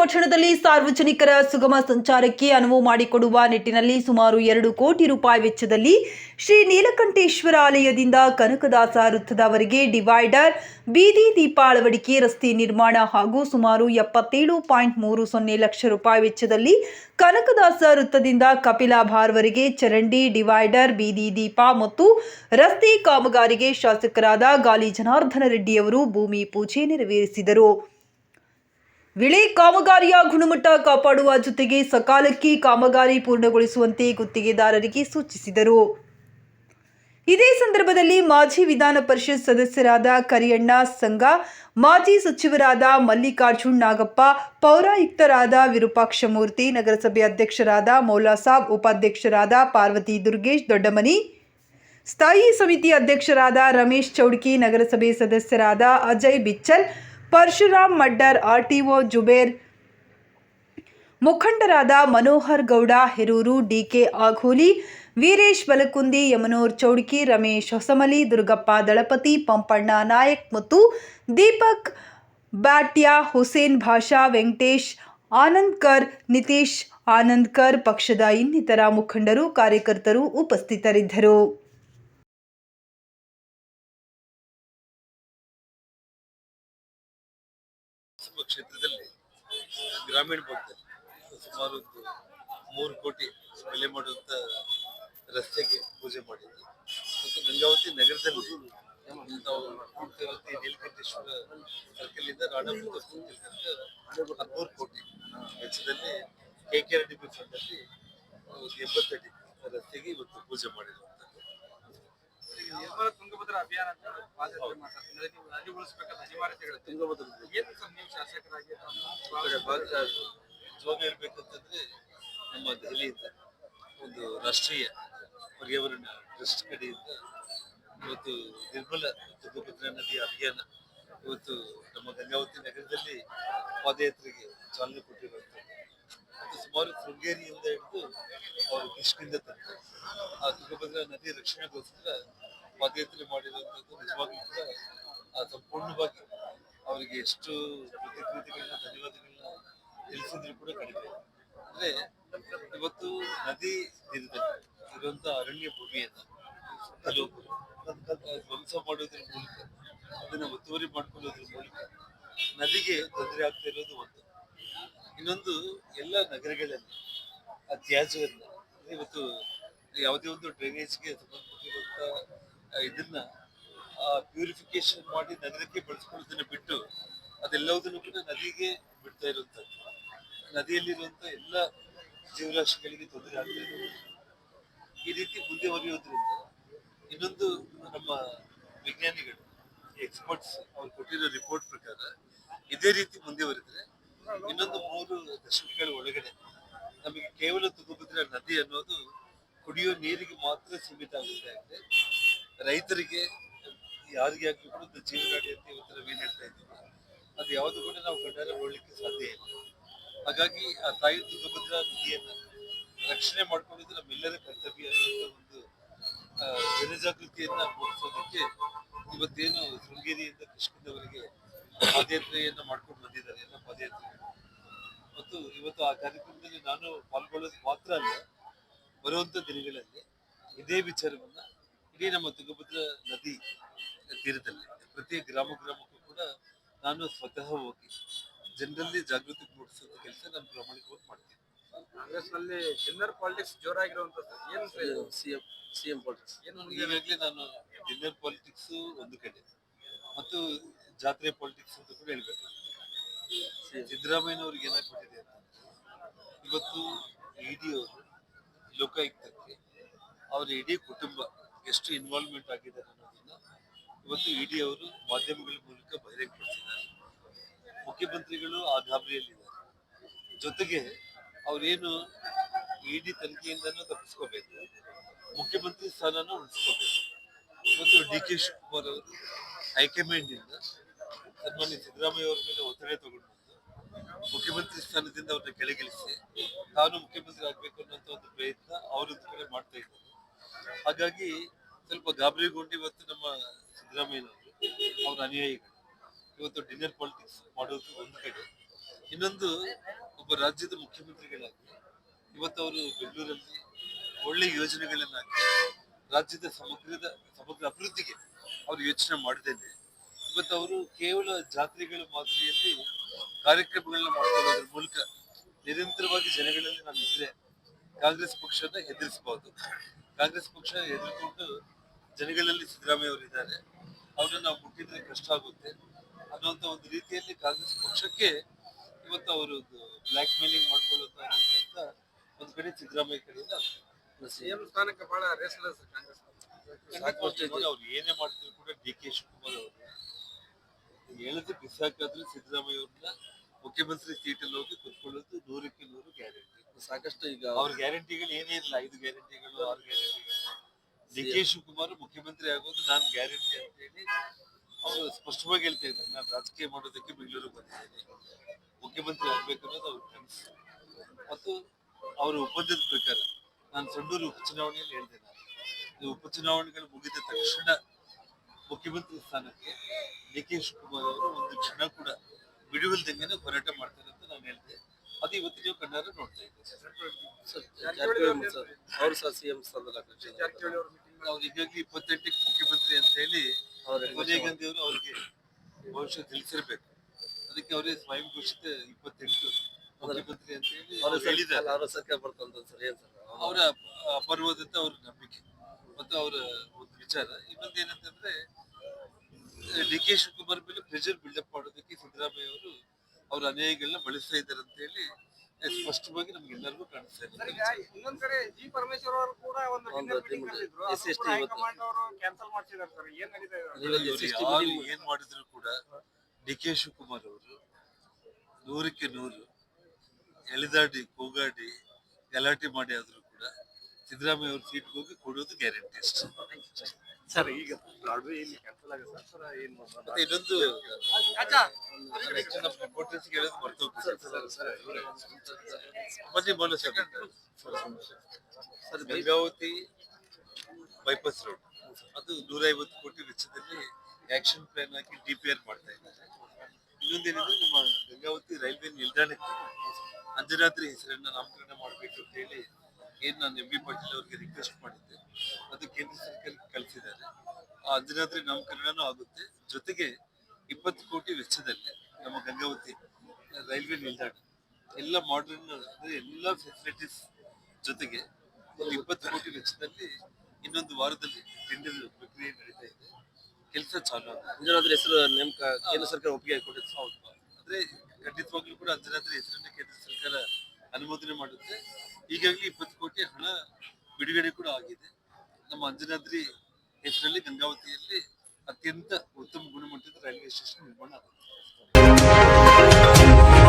ಪಟ್ಟಣದಲ್ಲಿ ಸಾರ್ವಜನಿಕರ ಸುಗಮ ಸಂಚಾರಕ್ಕೆ ಅನುವು ಮಾಡಿಕೊಡುವ ನಿಟ್ಟಿನಲ್ಲಿ ಸುಮಾರು ಎರಡು ಕೋಟಿ ರೂಪಾಯಿ ವೆಚ್ಚದಲ್ಲಿ ಶ್ರೀ ನೀಲಕಂಠೇಶ್ವರ ಆಲಯದಿಂದ ಕನಕದಾಸ ವೃತ್ತದವರೆಗೆ ಡಿವೈಡರ್, ಬೀದಿ ದೀಪ ಅಳವಡಿಕೆ, ರಸ್ತೆ ನಿರ್ಮಾಣ ಹಾಗೂ ಸುಮಾರು ಎಪ್ಪತ್ತೇಳು ಪಾಯಿಂಟ್ ಮೂರು ಸೊನ್ನೆ ಲಕ್ಷ ರೂಪಾಯಿ ವೆಚ್ಚದಲ್ಲಿ ಕನಕದಾಸ ವೃತ್ತದಿಂದ ಕಪಿಲಾಭಾರ್ವರೆಗೆ ಚರಂಡಿ, ಡಿವೈಡರ್, ಬೀದಿ ದೀಪ ಮತ್ತು ರಸ್ತೆ ಕಾಮಗಾರಿಗೆ ಶಾಸಕರಾದ ಗಾಲಿ ಜನಾರ್ದನ ರೆಡ್ಡಿಯವರು ಭೂಮಿ ಪೂಜೆ ನೆರವೇರಿಸಿದರು. ವಿಳೆ ಕಾಮಗಾರಿಯ ಗುಣಮಟ್ಟ ಕಾಪಾಡುವ ಜೊತೆಗೆ ಸಕಾಲಕ್ಕೆ ಕಾಮಗಾರಿ ಪೂರ್ಣಗೊಳಿಸುವಂತೆ ಗುತ್ತಿಗೆದಾರರಿಗೆ ಸೂಚಿಸಿದರು. ಇದೇ ಸಂದರ್ಭದಲ್ಲಿ ಮಾಜಿ ವಿಧಾನ ಪರಿಷತ್ ಸದಸ್ಯರಾದ ಕರಿಯಣ್ಣ ಸಂಘ, ಮಾಜಿ ಸಚಿವರಾದ ಮಲ್ಲಿಕಾರ್ಜುನ್ ನಾಗಪ್ಪ, ಪೌರಾಯುಕ್ತರಾದ ವಿರೂಪಾಕ್ಷಮೂರ್ತಿ ನಗರಸಭೆ ಅಧ್ಯಕ್ಷರಾದ ಮೌಲಾಸಾಬ್ ಉಪಾಧ್ಯಕ್ಷರಾದ ಪಾರ್ವತಿ ದುರ್ಗೇಶ್ ದೊಡ್ಡಮನಿ, ಸ್ಥಾಯಿ ಸಮಿತಿ ಅಧ್ಯಕ್ಷರಾದ ರಮೇಶ್ ಚೌಡ್ಕಿ, ನಗರಸಭೆ ಸದಸ್ಯರಾದ ಅಜಯ್ ಬಿಚ್ಚಲ್ ಪರಶುರಾಮ್ ಮಡ್ಡರ್, ಆರ್ಟಿಒ ಜುಬೇರ್, ಮುಖಂಡರಾದ ಮನೋಹರ್ ಗೌಡ, ಹೆರೂರು ಡಿಕೆ ಆಘೋಲಿ, ವೀರೇಶ್ ಬಲಕುಂದಿ, ಯಮನೂರ್ ಚೌಡ್ಕಿ, ರಮೇಶ್ ಹೊಸಮಲಿ, ದುರ್ಗಪ್ಪ ದಳಪತಿ, ಪಂಪಣ್ಣ ನಾಯಕ್ ಮತ್ತು ದೀಪಕ್ ಬಾಟ್ಯಾ ಹುಸೇನ್ ಭಾಷಾ, ವೆಂಕಟೇಶ್ ಆನಂದ್ಕರ್, ನಿತೀಶ್ ಆನಂದ್ಕರ್ ಪಕ್ಷದ ಇನ್ನಿತರ ಮುಖಂಡರು, ಕಾರ್ಯಕರ್ತರು ಉಪಸ್ಥಿತರಿದ್ದರು. ಕ್ಷೇತ್ರದಲ್ಲಿ ಗ್ರಾಮೀಣ ಭಾಗದಲ್ಲಿ ಸುಮಾರು ಒಂದು ಮೂರು ಕೋಟಿ ಬೆಲೆ ಮಾಡುವಂಥ ರಸ್ತೆಗೆ ಪೂಜೆ ಮಾಡಿದ್ವಿ ಮತ್ತು ಗಂಗಾವತಿ ನಗರದಲ್ಲಿ ನಾವು ನೀಲಕಂಠೇಶ್ವರ ಸರ್ಕಲ್ ಇಂದ ರಾಣಾಪುರ ಹದಿಮೂರು ಕೋಟಿ ವೆಚ್ಚದಲ್ಲಿ K K R D B fund ಅಲ್ಲಿ ಒಂದು ಎಂಬತ್ತಡಿ ರಸ್ತೆಗೆ ಇವತ್ತು ಪೂಜೆ ಮಾಡಿರುವಂತದ್ದು ನಿರ್ಮಲ ತುಂಗಭದ್ರಾ ಅಭಿಯಾನ ಅಂತ ಪಾದಯಾತ್ರೆ ಮಾಡ್ತಾರೆ. ಅಂದ್ರೆ ನೀವು ನದಿ ಉಳಿಸ್ಬೇಕಾದ ಅನಿವಾರ್ಯತೆಗಳು ತುಂಗಭದ್ರ. ಏನು ಸರ್ ನೀವು ಶಾಸಕರಾಗಿ ಜೋಗ ಇರ್ಬೇಕಂತಂದ್ರೆ ನಮ್ಮ ದೆಹಲಿಯಿಂದ ಒಂದು ರಾಷ್ಟ್ರೀಯ ಪರ್ಯಾವರಣ ಟ್ರಸ್ಟ್ ಕಡೆಯಿಂದ ಇವತ್ತು ನಿರ್ಮಲ ತುಂಗಭದ್ರಾ ನದಿ ಅಭಿಯಾನ ಇವತ್ತು ನಮ್ಮ ಗಂಗಾವತಿ ನಗರದಲ್ಲಿ ಪಾದಯಾತ್ರೆಗೆ ಚಾಲನೆ ಕೊಟ್ಟಿರುವಂಥದ್ದು. ಸುಮಾರು ಶೃಂಗೇರಿಯಿಂದ ಹಿಡಿದು ಅವರು ಕೃಷ್ಣಿಂದ ತಂದು ಆ ತುಂಗಭದ್ರಾ ನದಿ ರಕ್ಷಣೆಗೋಸ್ಕರ ಪಾದಯಾತ್ರೆ ಮಾಡಿರುವಂಥದ್ದು ನಿಜವಾಗ್ಲೂ ಕೂಡ ಸಂಪೂರ್ಣವಾಗಿ ಅವರಿಗೆ ಎಷ್ಟು ಪ್ರತಿಕೃತಿಗಳನ್ನ ಧನ್ಯವಾದಗಳನ್ನ ತಿಳಿಸಿದ್ರು ಕೂಡ ಕಡಿಮೆ. ಅಂದ್ರೆ, ಇವತ್ತು ನದಿ ತೀರದಲ್ಲಿ ಇರುವಂತ ಅರಣ್ಯ ಭೂಮಿಯನ್ನ ಧ್ವಂಸ ಮಾಡೋದ್ರ ಮೂಲಕ, ಅದನ್ನ ಒತ್ತುವರಿ ಮಾಡ್ಕೊಳ್ಳೋದ್ರ ಮೂಲಕ ನದಿಗೆ ತೊಂದರೆ ಆಗ್ತಾ ಇರೋದು ಒಂದು. ಇನ್ನೊಂದು, ಎಲ್ಲ ನಗರಗಳಲ್ಲಿ ಆ ತ್ಯಾಜ್ಯವನ್ನ ಇವತ್ತು ಯಾವುದೇ ಒಂದು ಡ್ರೈನೇಜ್ಗೆ ಸಂಬಂಧಪಟ್ಟಿರುವಂತ ಇದನ್ನ ಪ್ಯೂರಿಫಿಕೇಶನ್ ಮಾಡಿ ನಗರಕ್ಕೆ ಬಳಸ್ಕೊಳ್ಳೋದನ್ನ ಬಿಟ್ಟು ಅದೆಲ್ಲವುದನ್ನು ಕೂಡ ನದಿಗೆ ಬಿಡ್ತಾ ಇರುವಂತದ್ದು. ನದಿಯಲ್ಲಿರುವಂತ ಎಲ್ಲ ಜೀವರಾಶಿಗಳಿಗೆ ತೊಂದರೆ ಆಗ್ತಾ ಇದೆ. ಈ ರೀತಿ ಮುಂದೆ ಹೊರೆಯೋದ್ರಿಂದ ಇನ್ನೊಂದು ನಮ್ಮ ವಿಜ್ಞಾನಿಗಳು ಎಕ್ಸ್ಪರ್ಟ್ಸ್ ಅವ್ರು ಕೊಟ್ಟಿರೋ ರಿಪೋರ್ಟ್ ಪ್ರಕಾರ ಇದೇ ರೀತಿ ಮುಂದುವರಿದ್ರೆ ಇನ್ನೊಂದು ಮೂರು ದಶಕಗಳ ಒಳಗಡೆ ನಮಗೆ ಕೇವಲ ತುಂಗಭದ್ರಾ ನದಿ ಅನ್ನೋದು ಕುಡಿಯೋ ನೀರಿಗೆ ಮಾತ್ರ ಸೀಮಿತ ಆಗುತ್ತೆ. ರೈತರಿಗೆ ಯಾರಿಗೆ ಆಗಲಿ ಕೂಡ ಒಂದು ಜೀವನಾಡಿ ಅಂತ ಇವತ್ತು ನಾವು ಏನು ಹೇಳ್ತಾ ಇದ್ದೀವಿ. ಅದು ಯಾವುದು ಕೂಡ ನಾವು ಕಡ್ಡಾಯ ಹೋಗ್ಲಿಕ್ಕೆ ಸಾಧ್ಯ ಇಲ್ಲ. ಹಾಗಾಗಿ ಆ ತಾಯಿ ತುಂಗಭದ್ರಾ ನಿಧಿಯನ್ನು ರಕ್ಷಣೆ ಮಾಡ್ಕೊಂಡಿದ್ದು ನಮ್ಮೆಲ್ಲರ ಕರ್ತವ್ಯ ಅನ್ನುವಂಥ ಒಂದು ಜನಜಾಗೃತಿಯನ್ನ ಮೂಡಿಸೋದಕ್ಕೆ ಇವತ್ತೇನು ಶೃಂಗೇರಿಯಿಂದ ಕೃಷ್ಣದವರಿಗೆ ಪಾದಯಾತ್ರೆಯನ್ನು ಮಾಡ್ಕೊಂಡು ಬಂದಿದ್ದಾರೆ ಎಲ್ಲ ಪಾದಯಾತ್ರೆ ಮತ್ತು ಇವತ್ತು ಆ ಕಾರ್ಯಕ್ರಮದಲ್ಲಿ ನಾನು ಪಾಲ್ಗೊಳ್ಳೋದು ಮಾತ್ರ ಅಲ್ಲ, ಬರುವಂಥ ದಿನಗಳಲ್ಲಿ ಇದೇ ವಿಚಾರವನ್ನ ಇಡೀ ನಮ್ಮ ತುಂಗಭದ್ರ ನದಿ ತೀರದಲ್ಲಿ ಪ್ರತಿ ಗ್ರಾಮ ಗ್ರಾಮಕ್ಕೂ ಕೂಡ ನಾನು ಸ್ವತಃ ಹೋಗಿ ಜನರಲ್ಲಿ ಜಾಗೃತಿ ಮೂಡಿಸೋ ಕೆಲಸ ನಾನು ಪ್ರಾಮಾಣಿಕವಾಗಿ ಮಾಡ್ತೀನಿ. ಕಾಂಗ್ರೆಸ್ನಲ್ಲಿ ಜನರಲ್ ಪಾಲಿಟಿಕ್ಸ್ ಜೋರಾಗಿರುವಂತದ್ದು ಏನು ಸಿಎಂ ಸಿಎಂ ಪಾಲಿಟಿಕ್ಸ್. ಏನು ಈಗಾಗಲೇ ನಾನು ಡಿನ್ನರ್ ಪಾಲಿಟಿಕ್ಸ್ ಒಂದು ಕಡೆ ಮತ್ತು ಜಾತ್ರೆ ಪಾಲಿಟಿಕ್ಸ್ ಅಂತ ಕೂಡ ಹೇಳ್ಬೇಕು. ಸಿದ್ದರಾಮಯ್ಯನವ್ರಿಗೆ ಏನಾಗ್ಬಿಟ್ಟಿದೆ ಅಂತ ಇವತ್ತು ಇಡಿ ಅವರು ಲೋಕಾಯುಕ್ತಕ್ಕೆ ಅವರ ಇಡೀ ಕುಟುಂಬ ಎಷ್ಟು ಇನ್ವಾಲ್ವ್ಮೆಂಟ್ ಆಗಿದೆ ಅನ್ನೋದನ್ನ ಇವತ್ತು ಇಡಿ ಅವರು ಮಾಧ್ಯಮಗಳ ಮೂಲಕ ಬಹಿರಂಗಪಡಿಸಿದ್ದಾರೆ. ಮುಖ್ಯಮಂತ್ರಿಗಳು ಆ ಗಾಬರಿಯಲ್ಲಿದ್ದಾರೆ. ಜೊತೆಗೆ ಅವರೇನು ಇಡಿ ತನಿಖೆಯಿಂದನೂ ತಪ್ಪಿಸ್ಕೋಬೇಕು, ಮುಖ್ಯಮಂತ್ರಿ ಸ್ಥಾನನೂ ಉಳಿಸ್ಕೋಬೇಕು. ಇವತ್ತು ಡಿ ಕೆ ಶಿವಕುಮಾರ್ ಅವರು ಹೈಕಮಾಂಡ್ ಇಂದ ಸನ್ಮಾನ್ಯ ಸಿದ್ದರಾಮಯ್ಯ ಅವರ ಮೇಲೆ ಒತ್ತಡ ತಗೊಂಡು ಮುಖ್ಯಮಂತ್ರಿ ಸ್ಥಾನದಿಂದ ಅವ್ರನ್ನ ಕೆಳಗಿಳಿಸಿ ತಾನು ಮುಖ್ಯಮಂತ್ರಿ ಆಗ್ಬೇಕು ಅನ್ನೋಂಥ ಒಂದು ಪ್ರಯತ್ನ ಅವರೊಂದು ಕಡೆ ಮಾಡ್ತಾ ಇದ್ದಾರೆ. ಹಾಗಾಗಿ ಸ್ವಲ್ಪ ಗಾಬರಿಗೊಂಡು ಇವತ್ತು ನಮ್ಮ ಸಿದ್ದರಾಮಯ್ಯನವರು ಅವರ ಅನುಯಾಯಿಗಳು. ಇವತ್ತು ಡಿನ್ನರ್ ಪಾಲಿಟಿಕ್ಸ್ ಮಾಡೋದು ಒಂದು ಕಡೆ. ಇನ್ನೊಂದು ಒಬ್ಬ ರಾಜ್ಯದ ಮುಖ್ಯಮಂತ್ರಿಗಳಾಗಿ ಇವತ್ತು ಅವರು ಬೆಂಗಳೂರಲ್ಲಿ ಒಳ್ಳೆ ಯೋಜನೆಗಳನ್ನ ರಾಜ್ಯದ ಸಮಗ್ರದ, ಸಮಗ್ರ ಅಭಿವೃದ್ಧಿಗೆ ಅವರು ಯೋಚನೆ ಮಾಡಿದ್ದೇನೆ. ಇವತ್ತು ಅವರು ಕೇವಲ ಜಾತ್ರೆಗಳ ಮಾದರಿಯಲ್ಲಿ ಕಾರ್ಯಕ್ರಮಗಳನ್ನ ಮಾಡ್ಕೊಳ್ಳೋದ್ರ ಮೂಲಕ ನಿರಂತರವಾಗಿ ಜನಗಳಲ್ಲಿ ನಾನು ಇದ್ರೆ ಕಾಂಗ್ರೆಸ್ ಪಕ್ಷನ ಎದುರಿಸಬಹುದು ಕಾಂಗ್ರೆಸ್ ಪಕ್ಷ ಹೆದರ್ಕೊಂಡು ಜನಗಳಲ್ಲಿ ಸಿದ್ದರಾಮಯ್ಯ ಅವರಿದ್ದಾರೆ ಅವ್ರನ್ನ ನಾವು ಮುಟ್ಟಿದ್ರೆ ಕಷ್ಟ ಆಗುತ್ತೆ. ಅನ್ನುವಂಥ ಒಂದು ರೀತಿಯಲ್ಲಿ ಕಾಂಗ್ರೆಸ್ ಪಕ್ಷಕ್ಕೆ ಇವತ್ತು ಅವರು ಬ್ಲ್ಯಾಕ್ ಮೇಲಿಂಗ್ ಮಾಡ್ಕೊಳ್ಳುತ್ತಾ ಒಂದು ಕಡೆ ಸಿದ್ದರಾಮಯ್ಯ ಕಡೆಯಿಂದ ಸಿಎಂ ಸ್ಥಾನಕ್ಕೆ ಬಹಳ ರೇಸ್ಲೆಸ್ ಕಾಂಗ್ರೆಸ್ ಅವ್ರು ಏನೇ ಮಾಡಿದ್ರು ಕೂಡ ಡಿ ಕೆ ಶಿವಕುಮಾರ್ ಅವರು. ಹೇಳಿದ್ರೆ ಬಿಸಾಕಾದ್ರೆ ಸಿದ್ದರಾಮಯ್ಯ ಅವ್ರನ್ನ ಮುಖ್ಯಮಂತ್ರಿ ಸೀಟಲ್ಲಿ ಹೋಗಿ ಕುತ್ಕೊಳ್ಳೋದು ನೂರಕ್ಕೆ ನೂರು ಗ್ಯಾರಂಟಿ. ಸಾಕಷ್ಟು ಈಗ ಅವ್ರ ಗ್ಯಾರಂಟಿಗಳು ಏನೇ ಇಲ್ಲ ಐದು ಗ್ಯಾರಂಟಿಗಳು ಆರು ಗ್ಯಾರಂಟಿಗಳು. ಡಿ ಕೆ ಶಿವಕುಮಾರ್ ಮುಖ್ಯಮಂತ್ರಿ ಆಗೋದು ನಾನು ಗ್ಯಾರಂಟಿ ಅಂತ ಹೇಳಿ ಅವರು ಸ್ಪಷ್ಟವಾಗಿ ಹೇಳ್ತಾ ಇದ್ದಾರೆ. ನಾನು ರಾಜಕೀಯ ಮಾಡೋದಕ್ಕೆ ಬೆಂಗಳೂರಿಗೆ ಬಂದಿದ್ದೇನೆ. ಮುಖ್ಯಮಂತ್ರಿ ಆಗ್ಬೇಕು ಅನ್ನೋದು ಅವ್ರ ಕನಸು. ಮತ್ತು ಅವರ ಒಪ್ಪಂದದ ಪ್ರಕಾರ ನಾನು ಸಂಡೂರು ಉಪಚುನಾವಣೆಯಲ್ಲಿ ಹೇಳಿದೆ ನಾನು. ಈ ಉಪಚುನಾವಣೆಗಳು ಮುಗಿದ ತಕ್ಷಣ ಮುಖ್ಯಮಂತ್ರಿ ಸ್ಥಾನಕ್ಕೆ ಡಿ ಕೆ ಶಿವಕುಮಾರ್ ಅವರು ಒಂದು ಕ್ಷಣ ಕೂಡ ಬಿಡುವಿಲ್ದಂಗೆನೆ ಹೋರಾಟ ಮಾಡ್ತಾರೆ ಅಂತ ನಾನು ಹೇಳಿದೆ. ಅದು ಇವತ್ತು ನೀವು ಕಣ್ಣಾರೆ ನೋಡ್ತಾ ಇದ್ದೀವಿ ಸರ್, ಅವ್ರು? ಸಹ ಸ್ಥಾನದಲ್ಲಿ ಅವ್ರ ಮೀಟಿಂಗ್ ಅವ್ರು ಹೀಗಾಗಿ ಇಪ್ಪತ್ತೆಂಟಕ್ಕೆ ಮುಖ್ಯಮಂತ್ರಿ ಅಂತ ಹೇಳಿ ಅವ್ರ ಸೋನಿಯಾ ಗಾಂಧಿ ಅವರು ಅವ್ರಿಗೆ ಭವಿಷ್ಯ ತಿಳಿಸಿರ್ಬೇಕು. ಅದಕ್ಕೆ ಅವರೇ ಸ್ವಯಂ ಘೋಷಿತ ಇಪ್ಪತ್ತೆಂಟು ಮುಖ್ಯಮಂತ್ರಿ ಅಂತ ಹೇಳಿ ಅವ್ರ ಅವ್ರು ಹೇಳಿದ್ದಾರೆ. ಅವರ ಸರ್ಕಾರ ಬರ್ತಂತ ಸರ್ ಏನ್ ಸರ್? ಅವರ ಅಪರ್ವದಂತ ಅವ್ರ ನಂಬಿಕೆ ಮತ್ತು ಅವರ ಒಂದು ವಿಚಾರ. ಇನ್ನೊಂದು ಏನಂತಂದ್ರೆ ಡಿ ಕೆ ಶಿವಕುಮಾರ್ ಮೇಲೆ ಪ್ರೆಷರ್ ಬಿಲ್ಡಪ್ ಮಾಡೋದಕ್ಕೆ ಸಿದ್ದರಾಮಯ್ಯ ಅವರು ಅವ್ರ ಅನ್ಯಾಯಗಳನ್ನ ಬಳಸ್ತಾ ಇದ್ದಾರೆ ಅಂತ ಹೇಳಿ ಸ್ಪಷ್ಟವಾಗಿ ನಮ್ಗೆ ಎಲ್ಲರಿಗೂ ಕಾಣಿಸ್ತಾ ಸರ್ ಇದೆ ಈಗ ಇನ್ನೊಂದ್ ಕಡೆ ಜಿ ಪರಮೇಶ್ವರ್ ಅವರು ಕೂಡ ಒಂದು ಡಿನ್ನರ್ ಮೀಟಿಂಗ್. ಹೈಕಮಾಂಡ್ ಅವರು ಕ್ಯಾನ್ಸಲ್ ಮಾಡ್ತಿದ್ದಾರೆ ಸರ್. ಏನ್ ನಡೀತಾ ಇದೆ? ಏನ್ ಮಾಡಿದ್ರು ಕೂಡ ಡಿ ಕೆ ಶಿವಕುಮಾರ್ ಅವರು ನೂರಕ್ಕೆ ನೂರು ಎಳೆದಾಡಿ ಕೂಗಾಡಿ ಗಲಾಟೆ ಮಾಡಿ ಆದ್ರೂ ಕೂಡ ಸಿದ್ದರಾಮಯ್ಯ ಅವ್ರ ಸೀಟ್ಗೆ ಹೋಗಿ ಕೊಡೋದು ಗ್ಯಾರಂಟಿ ಅಷ್ಟೇ. ಸರ್ ಈಗ ಬ್ರಾಡ್ವೇ ಇಲ್ಲಿ ಕ್ಯಾನ್ಸಲ್ ಆಗುತ್ತೆ ಸರ್ ಏನ್ ಮತ್ತೆ ಇನ್ನೊಂದು ರಿಪೋರ್ಟರ್ಸ್ ಹೇಳೋದು ಮರ್ತೋಗ್ಬಿಟ್ಟಿದೆ ಬನ್ನಿ second sir. Gangavathi bypass road ಅದು ನೂರ ಐವತ್ತು ಕೋಟಿ ವೆಚ್ಚದಲ್ಲಿ ಆಕ್ಷನ್ ಪ್ಲಾನ್ ಹಾಕಿ ಡಿ ಪಿ ಆರ್ ಮಾಡ್ತಾ ಇದ್ದಾರೆ. ಇನ್ನೊಂದೇನಿದ್ರೆ ನಮ್ಮ ಗಂಗಾವತಿ ರೈಲ್ವೆ ನಿಲ್ದಾಣಕ್ಕೆ ಅಂಜನಾದ್ರಿ ಹೆಸರನ್ನ ನಾಮಕರಣ ಮಾಡಬೇಕು ಅಂತ ಹೇಳಿ ಏನ್ ನಾನು ಎಂ ಬಿ ಪಾಟೀಲ್ ಅವರಿಗೆ ರಿಕ್ವೆಸ್ಟ್ ಮಾಡಿದ್ದೆ. ಅದು ಕೇಂದ್ರ ಸರ್ಕಾರಕ್ಕೆ ಕಳಿಸಿದ್ದಾರೆ ಆ ಅಂಜನಾದ್ರಿ ನಾಮಕರಣನೂ ಆಗುತ್ತೆ. ಜೊತೆಗೆ ಇಪ್ಪತ್ತು ಕೋಟಿ ವೆಚ್ಚದಲ್ಲಿ ನಮ್ಮ ಗಂಗಾವತಿ ರೈಲ್ವೆ ನಿಲ್ದಾಣ ಎಲ್ಲ ಮಾಡರ್ನ್ ಅಂದ್ರೆ ಎಲ್ಲ ಫೆಸಿಲಿಟೀಸ್ ಜೊತೆಗೆ ಒಂದು ಇಪ್ಪತ್ತು ಕೋಟಿ ವೆಚ್ಚದಲ್ಲಿ ಇನ್ನೊಂದು ವಾರದಲ್ಲಿ ಟೆಂಡರ್ ಪ್ರಕ್ರಿಯೆ ನಡೀತಾ ಇದೆ. ಕೆಲಸ ಚಾಲು ಅಂಜನಾದ್ರಿ ಹೆಸರು ನೇಮಕ ಕೇಂದ್ರ ಸರ್ಕಾರ ಒಪ್ಪಿಗೆ ಕೊಟ್ಟಿತ್ತು ಹೌದು. ಅಂದ್ರೆ ಖಂಡಿತವಾಗ್ಲೂ ಕೂಡ ಅಂಜನಾದ್ರಿ ಹೆಸರನ್ನ ಕೇಂದ್ರ ಸರ್ಕಾರ ಅನುಮೋದನೆ ಮಾಡುತ್ತೆ. ಈಗಾಗಲೇ ಇಪ್ಪತ್ತು ಕೋಟಿ ಹಣ ಬಿಡುಗಡೆ ಕೂಡ ಆಗಿದೆ. ನಮ್ಮ ಅಂಜನಾದ್ರಿ ಹೆಸರಲ್ಲಿ ಗಂಗಾವತಿಯಲ್ಲಿ ಅತ್ಯಂತ ಉತ್ತಮ ಗುಣಮಟ್ಟದ ರೈಲ್ವೆ ಸ್ಟೇಷನ್ ನಿರ್ಮಾಣ ಆಗುತ್ತೆ. Música